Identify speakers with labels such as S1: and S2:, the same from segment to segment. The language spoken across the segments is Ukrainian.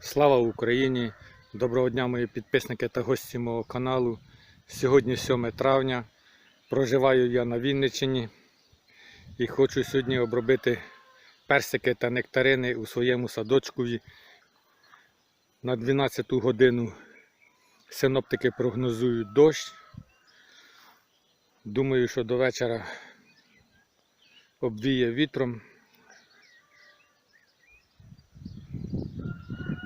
S1: Слава Україні! Доброго дня, мої підписники та гості мого каналу. Сьогодні 7 травня. Проживаю я на Вінниччині і хочу сьогодні обробити персики та нектарини у своєму садочку. На 12 годину синоптики прогнозують дощ. Думаю, що до вечора обвіє вітром.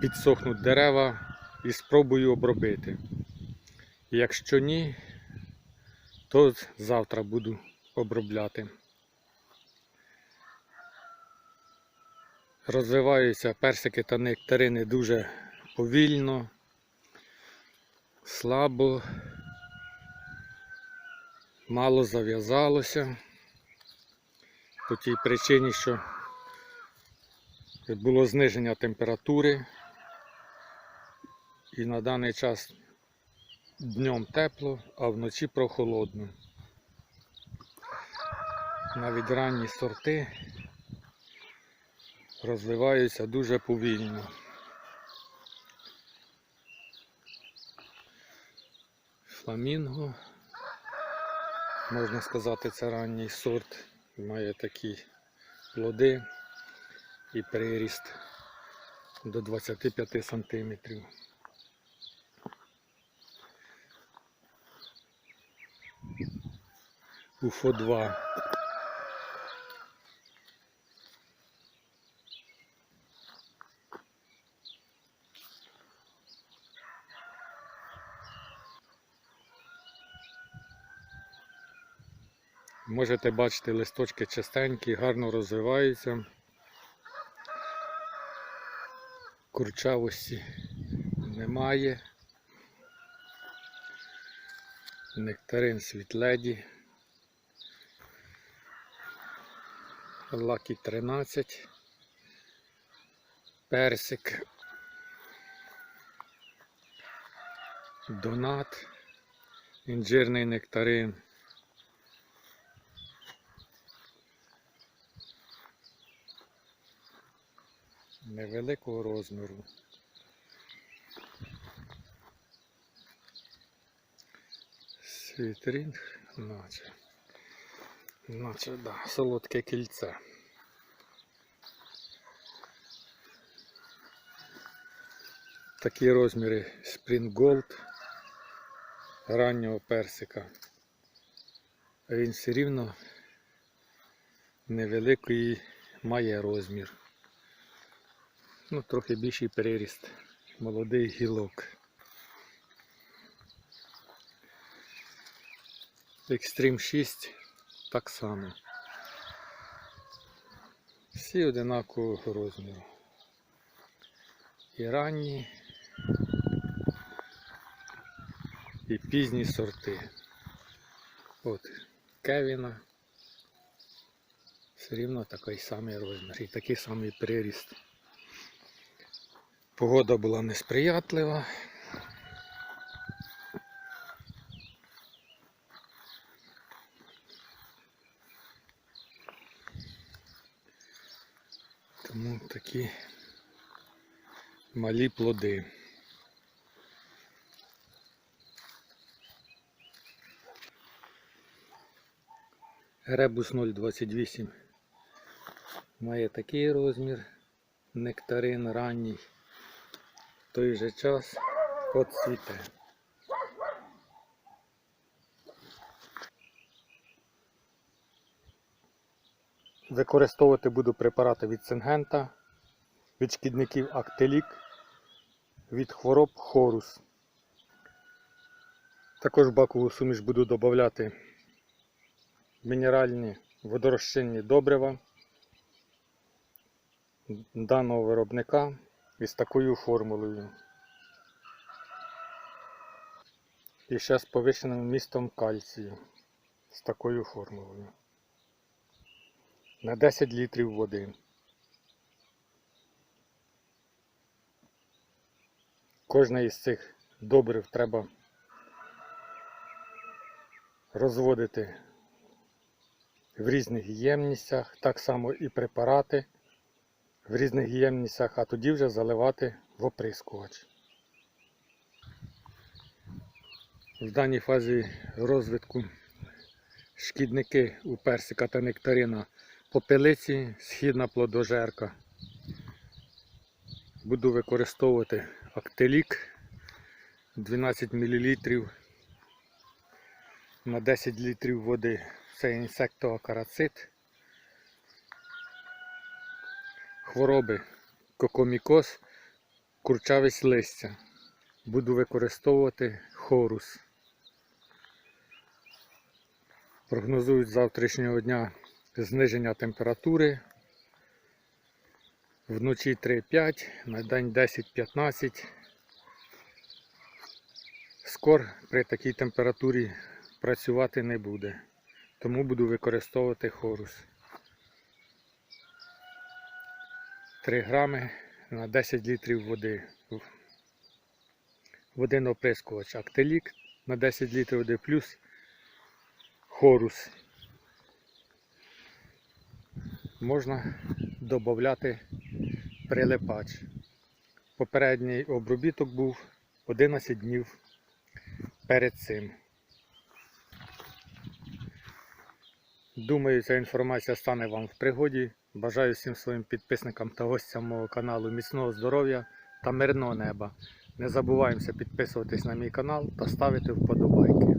S1: Підсохнуть дерева і спробую обробити. Якщо ні, то завтра буду обробляти. Розвиваються персики та нектарини дуже повільно, слабо, мало зав'язалося. По тій причині, що було зниження температури. І на даний час днем тепло, а вночі прохолодно. Навіть ранні сорти розвиваються дуже повільно. Фламінго, можна сказати, це ранній сорт, має такі плоди і приріст до 25 сантиметрів. Уфо 2. Можете бачити, листочки чистенькі, гарно розвиваються. Курчавості немає. Нектарин світледі. Лакі 13. Персик. Донат. Інжирний нектарин. Невеликого розміру. Світрінг, наче. Наче, да, солодке кільце. Такі розміри Spring Gold раннього персика. Він все рівно невеликий має розмір. Ну, трохи більший переріст. Молодий гілок. Extreme 6 так само. Всі одинакового розміру. І ранні, і пізні сорти. От Кевіна. Все рівно такий самий розмір і такий самий приріст. Погода була несприятлива. Тому такі малі плоди. Гребус 028 має такий розмір, нектарин ранній. В той же час поцвіте. Використовувати буду препарати від сингента, від шкідників Актелік, від хвороб хорус. Також в бакову суміш буду додавати мінеральні водорозчинні добрива даного виробника із такою формулою. І ще з повищеним містом кальцію з такою формулою. На 10 літрів води. Кожне із цих добрив треба розводити в різних ємностях, так само і препарати в різних ємностях, а тоді вже заливати в оприскувач. В даній фазі розвитку шкідники у персика та нектарина попелиці, східна плодожерка. Буду використовувати актелік 12 мл на 10 літрів води. Це інсектоакарацит. Хвороби кокомікоз, курчавість листя. Буду використовувати хорус. Прогнозують з завтрашнього дня зниження температури. Вночі 3-5, на день 10-15. Скор при такій температурі працювати не буде. Тому буду використовувати хорус. 3 грами на 10 літрів води. В один оприскувач актелік на 10 літрів води плюс хорус. Можна додати прилипач. Попередній обробіток був 11 днів перед цим. Думаю, ця інформація стане вам в пригоді. Бажаю всім своїм підписникам та гостям мого каналу міцного здоров'я та мирного неба. Не забуваємося підписуватись на мій канал та ставити вподобайки.